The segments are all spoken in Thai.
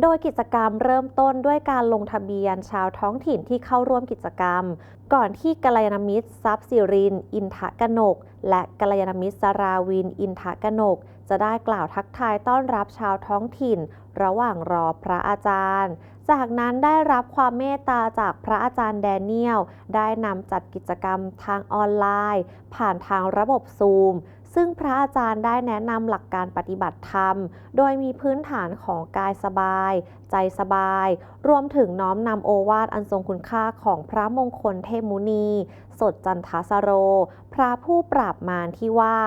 โดยกิจกรรมเริ่มต้นด้วยการลงทะเบียนชาวท้องถิ่นที่เข้าร่วมกิจกรรม ก่อนที่กัลยาณมิตรซับซิริน อินทะกนก และกัลยาณมิตรสราวิน อินทะกนก จะได้กล่าวทักทายต้อนรับชาวท้องถิ่นระหว่างรอพระอาจารย์ จากนั้นได้รับความเมตตาจากพระอาจารย์แดเนียล ได้นำจัดกิจกรรมทางออนไลน์ ผ่านทางระบบซูม ซึ่งพระอาจารย์ได้แนะนำหลักการปฏิบัติธรรม โดยมีพื้นฐานของกายสบาย ใจสบาย รวมถึงน้อมนำโอวาทอันทรงคุณค่าของพระมงคลเทมุนี สดจันทสโร พระผู้ปราบมารที่ว่า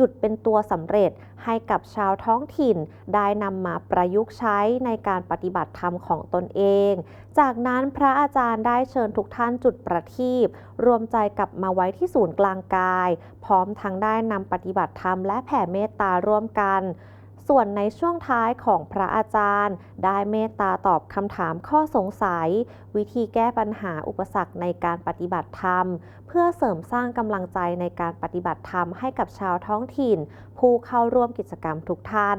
ยุดเป็นตัวสำเร็จให้กับชาวท้องถิ่น ได้นำมาประยุกต์ใช้ในการปฏิบัติธรรมของตนเอง จากนั้นพระอาจารย์ได้เชิญทุกท่านจุดประทีปรวมใจกลับมาไว้ที่ศูนย์กลางกาย พร้อมทั้งได้นำปฏิบัติธรรมและแผ่เมตตาร่วมกัน ส่วนในช่วงท้ายของพระอาจารย์ ได้เมตตาตอบคำถามข้อสงสัย วิธีแก้ปัญหาอุปสรรคในการปฏิบัติธรรม เพื่อเสริมสร้างกำลังใจในการปฏิบัติธรรมให้กับชาวท้องถิ่น ผู้เข้าร่วมกิจกรรมทุกท่าน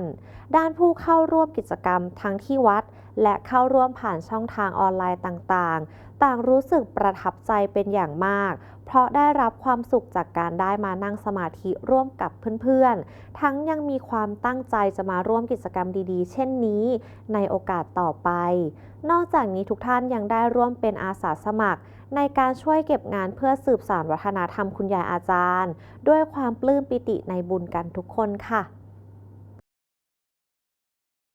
ด้านผู้เข้าร่วมกิจกรรมทั้งที่วัดและเข้าร่วมผ่านช่องทางออนไลน์ต่างๆ ต่างรู้สึกประทับใจเป็นอย่างมาก เพราะได้รับความสุขจากการได้มานั่งสมาธิร่วมกับเพื่อนๆ ทั้งยังมีความตั้งใจจะมาร่วมกิจกรรมดีๆ เช่นนี้ในโอกาสต่อไป นอกจากนี้ทุกท่านยังได้ร่วมเป็นอาสาสมัคร ในการช่วยเก็บงานเพื่อสืบสานวัฒนธรรมคุณยายอาจารย์ ด้วยความปลื้มปิติในบุญกันทุกคนค่ะ